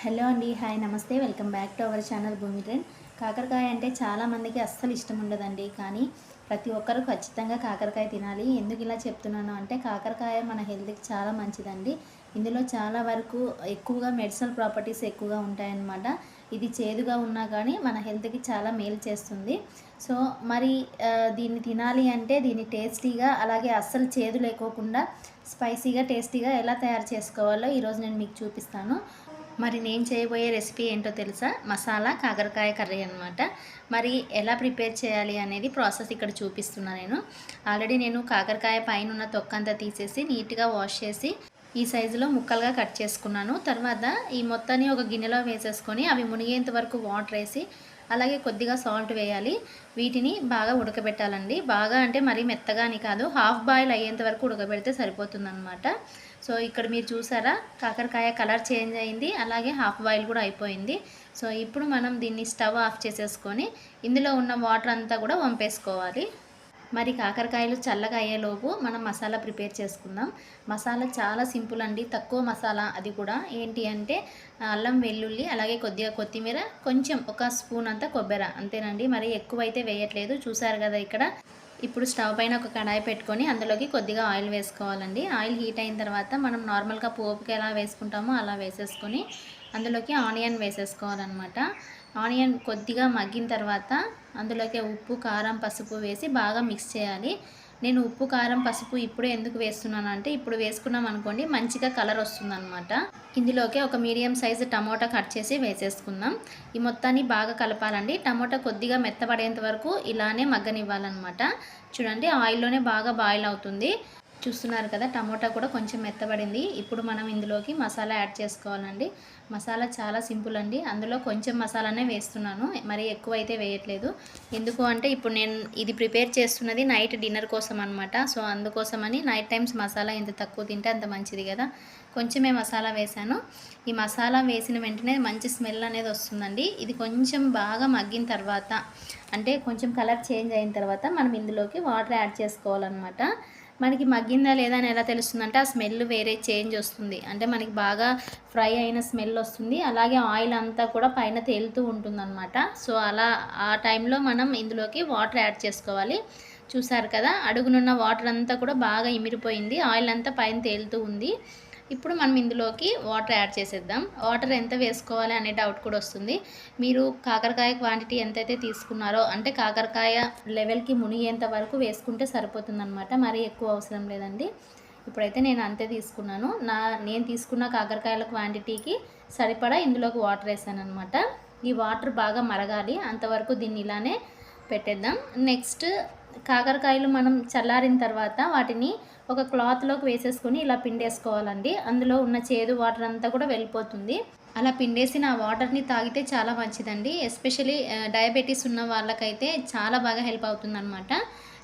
Hello అండి hi నమస్తే. Welcome back to our channel Bhoomi trend. కాకరకాయ అంటే చాలామందికి అస్సలు ఇష్టం ఉండదండి. కానీ ప్రతి ఒక్కరు ఖచ్చితంగా కాకరకాయ తినాలి. ఎందుకు ఇలా చెప్తున్నాను అంటే కాకరకాయ మన హెల్త్కి చాలా మంచిదండి. ఇందులో చాలా వరకు ఎక్కువగా మెడిసినల్ ప్రాపర్టీస్ ఎక్కువగా ఉంటాయన్నమాట. ఇది చేదుగా ఉన్నా కానీ మన హెల్త్కి చాలా మేలు చేస్తుంది. సో మరి దీన్ని తినాలి అంటే దీన్ని టేస్టీగా అలాగే అస్సలు చేదు లేకోకుండా స్పైసీగా టేస్టీగా ఎలా తయారు చేసుకోవాలో ఈరోజు నేను మీకు చూపిస్తాను. మరి నేను చేయబోయే రెసిపీ ఏంటో తెలుసా? మసాలా కాకరకాయ కర్రీ అనమాట మరి ఎలా ప్రిపేర్ చేయాలి అనేది ప్రాసెస్ ఇక్కడ చూపిస్తున్నా నేను. ఆల్రెడీ నేను కాకరకాయ పైన ఉన్న తొక్కంతా తీసేసి నీట్గా వాష్ చేసి ఈ సైజులో ముక్కలుగా కట్ చేసుకున్నాను. తర్వాత ఈ మొత్తాన్ని ఒక గిన్నెలో వేసేసుకొని అవి మునిగేంత వరకు వాటర్ వేసి అలాగే కొద్దిగా సాల్ట్ వేయాలి. వీటిని బాగా ఉడకబెట్టాలండి. బాగా అంటే మరీ మెత్తగా అని కాదు హాఫ్ బాయిల్ అయ్యేంత వరకు ఉడకబెడితే సరిపోతుందన్నమాట. సో ఇక్కడ మీరు చూసారా? కాకరకాయ కలర్ చేంజ్ అయింది. అలాగే హాఫ్ బాయిల్ కూడా అయిపోయింది. సో ఇప్పుడు మనం దీన్ని స్టవ్ ఆఫ్ చేసేసుకొని ఇందులో ఉన్న వాటర్ అంతా కూడా వంపేసుకోవాలి. మరి కాకరకాయలు చల్లగా అయ్యేలోపు మనం మసాలా ప్రిపేర్ చేసుకుందాం. మసాలా చాలా సింపుల్ అండి. తక్కువ మసాలా అది కూడా. ఏంటి అంటే అల్లం వెల్లుల్లి అలాగే కొద్దిగా కొత్తిమీర కొంచెం ఒక స్పూన్ అంతా కొబ్బరి. అంతేనండి. మరి ఎక్కువ అయితే వేయట్లేదు. చూసారు కదా ఇక్కడ? ఇప్పుడు స్టవ్ పైన ఒక కడాయి పెట్టుకొని అందులోకి కొద్దిగా ఆయిల్ వేసుకోవాలండి. ఆయిల్ హీట్ అయిన తర్వాత మనం నార్మల్గా పోపుకి ఎలా వేసుకుంటామో అలా వేసేసుకొని అందులోకి ఆనియన్ వేసేసుకోవాలన్నమాట. ఆనియన్ కొద్దిగా మగ్గిన తర్వాత అందులోకి ఉప్పు కారం పసుపు వేసి బాగా మిక్స్ చేయాలి. నేను ఉప్పు కారం పసుపు ఇప్పుడే ఎందుకు వేస్తున్నాను అంటే ఇప్పుడు వేసుకున్నాం అనుకోండి మంచిగా కలర్ వస్తుందన్నమాట. ఇందులోకి ఒక మీడియం సైజు టమోటా కట్ చేసి వేసేసుకుందాం. ఈ మొత్తాన్ని బాగా కలపాలండి. టమోటా కొద్దిగా మెత్తపడేంత వరకు ఇలానే మగ్గనివ్వాలన్నమాట. చూడండి ఆయిల్లోనే బాగా బాయిల్ అవుతుంది. చూస్తున్నారు కదా టమోటా కూడా కొంచెం మెత్తబడింది. ఇప్పుడు మనం ఇందులోకి మసాలా యాడ్ చేసుకోవాలండి. మసాలా చాలా సింపుల్ అండి. అందులో కొంచెం మసాలానే వేస్తున్నాను. మరి ఎక్కువ అయితే వేయట్లేదు. ఎందుకు అంటే ఇప్పుడు నేను ఇది ప్రిపేర్ చేస్తున్నది నైట్ డిన్నర్ కోసం అనమాట సో అందుకోసమని నైట్ టైమ్స్ మసాలా ఎంత తక్కువ తింటే అంత మంచిది కదా. కొంచెమే మసాలా వేశాను. ఈ మసాలా వేసిన వెంటనే మంచి స్మెల్ అనేది వస్తుందండి. ఇది కొంచెం బాగా మగ్గిన తర్వాత అంటే కొంచెం కలర్ చేంజ్ అయిన తర్వాత మనం ఇందులోకి వాటర్ యాడ్ చేసుకోవాలన్నమాట. మనకి మగ్గిందా లేదా అని ఎలా తెలుస్తుందంటే ఆ స్మెల్ వేరే చేంజ్ వస్తుంది. అంటే మనకి బాగా ఫ్రై అయిన స్మెల్ వస్తుంది. అలాగే ఆయిల్ అంతా కూడా పైన తేలుతూ ఉంటుందన్నమాట. సో అలా ఆ టైంలో మనం ఇందులోకి వాటర్ యాడ్ చేసుకోవాలి. చూసారు కదా అడుగునున్న వాటర్ అంతా కూడా బాగా ఇమిరిపోయింది. ఆయిల్ అంతా పైన తేలుతూ ఉంది. ఇప్పుడు మనం ఇందులోకి వాటర్ యాడ్ చేసేద్దాం. వాటర్ ఎంత వేసుకోవాలి అనే డౌట్ కూడా వస్తుంది. మీరు కాకరకాయ క్వాంటిటీ ఎంతైతే తీసుకున్నారో అంటే కాకరకాయ లెవెల్కి మునిగేంత వరకు వేసుకుంటే సరిపోతుందన్నమాట. మరీ ఎక్కువ అవసరం లేదండి. ఇప్పుడైతే నేను అంతే తీసుకున్నాను. నా నేను తీసుకున్న కాకరకాయల క్వాంటిటీకి సరిపడా ఇందులోకి వాటర్ వేసాను అనమాట ఈ వాటర్ బాగా మరగాలి. అంతవరకు దీన్ని ఇలానే పెట్టేద్దాం. నెక్స్ట్ కాకరకాయలు మనం చల్లారిన తర్వాత వాటిని ఒక క్లాత్లోకి వేసేసుకొని ఇలా పిండేసుకోవాలండి. అందులో ఉన్న చేదు వాటర్ అంతా కూడా వెళ్ళిపోతుంది. అలా పిండేసిన ఆ వాటర్ని తాగితే చాలా మంచిదండి. ఎస్పెషలీ డయాబెటీస్ ఉన్న వాళ్ళకైతే చాలా బాగా హెల్ప్ అవుతుందన్నమాట.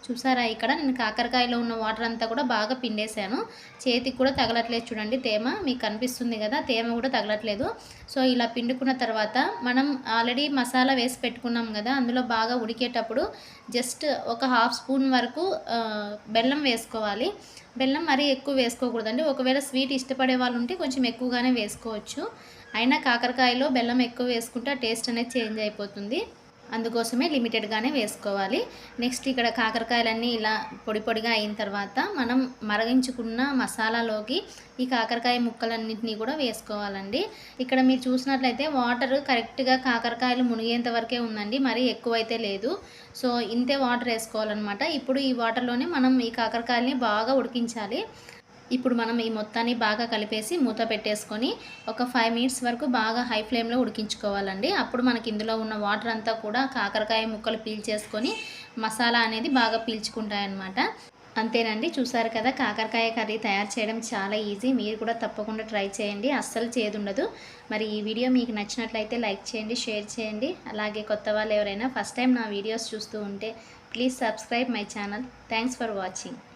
చూసారా ఇక్కడ? నేను కాకరకాయలో ఉన్న వాటర్ అంతా కూడా బాగా పిండేశాను. చేతికి కూడా తగలట్లేదు చూడండి తేమ. మీకు కనిపిస్తుంది కదా తేమ కూడా తగలట్లేదు. సో ఇలా పిండుకున్న తర్వాత మనం ఆల్రెడీ మసాలా వేసి పెట్టుకున్నాం కదా అందులో బాగా ఉడికేటప్పుడు జస్ట్ ఒక హాఫ్ స్పూన్ వరకు బెల్లం వేసుకోవాలి. బెల్లం మరీ ఎక్కువ వేసుకోకూడదండి. ఒకవేళ స్వీట్ ఇష్టపడే వాళ్ళు ఉంటే కొంచెం ఎక్కువగానే వేసుకోవచ్చు. అయినా కాకరకాయలో బెల్లం ఎక్కువ వేసుకుంటే ఆ టేస్ట్ అనేది చేంజ్ అయిపోతుంది. అందుకోసమే లిమిటెడ్గానే వేసుకోవాలి. నెక్స్ట్ ఇక్కడ కాకరకాయలన్నీ ఇలా పొడి పొడిగా అయిన తర్వాత మనం మరగించుకున్న మసాలాలోకి ఈ కాకరకాయ ముక్కలన్నింటినీ కూడా వేసుకోవాలండి. ఇక్కడ మీరు చూసినట్లయితే వాటర్ కరెక్ట్గా కాకరకాయలు మునిగేంత వరకే ఉందండి. మరీ ఎక్కువైతే లేదు. సో ఇంతే వాటర్ వేసుకోవాలన్నమాట. ఇప్పుడు ఈ వాటర్లోనే మనం ఈ కాకరకాయలని బాగా ఉడికించాలి. ఇప్పుడు మనం ఈ మొత్తాన్ని బాగా కలిపేసి మూత పెట్టేసుకొని ఒక ఫైవ్ మినిట్స్ వరకు బాగా హై ఫ్లేమ్లో ఉడికించుకోవాలండి. అప్పుడు మనకి ఇందులో ఉన్న వాటర్ అంతా కూడా కాకరకాయ ముక్కలు పీల్చేసుకొని మసాలా అనేది బాగా పీల్చుకుంటాయన్నమాట. అంతేనండి చూసారు కదా కాకరకాయ కర్రీ తయారు చేయడం చాలా ఈజీ మీరు కూడా తప్పకుండా ట్రై చేయండి అస్సలు చేదుండదు. మరి ఈ వీడియో మీకు నచ్చినట్లయితే లైక్ చేయండి షేర్ చేయండి. అలాగే కొత్త వాళ్ళు ఎవరైనా ఫస్ట్ టైం నా వీడియోస్ చూస్తూ ఉంటే please subscribe my channel thanks for watching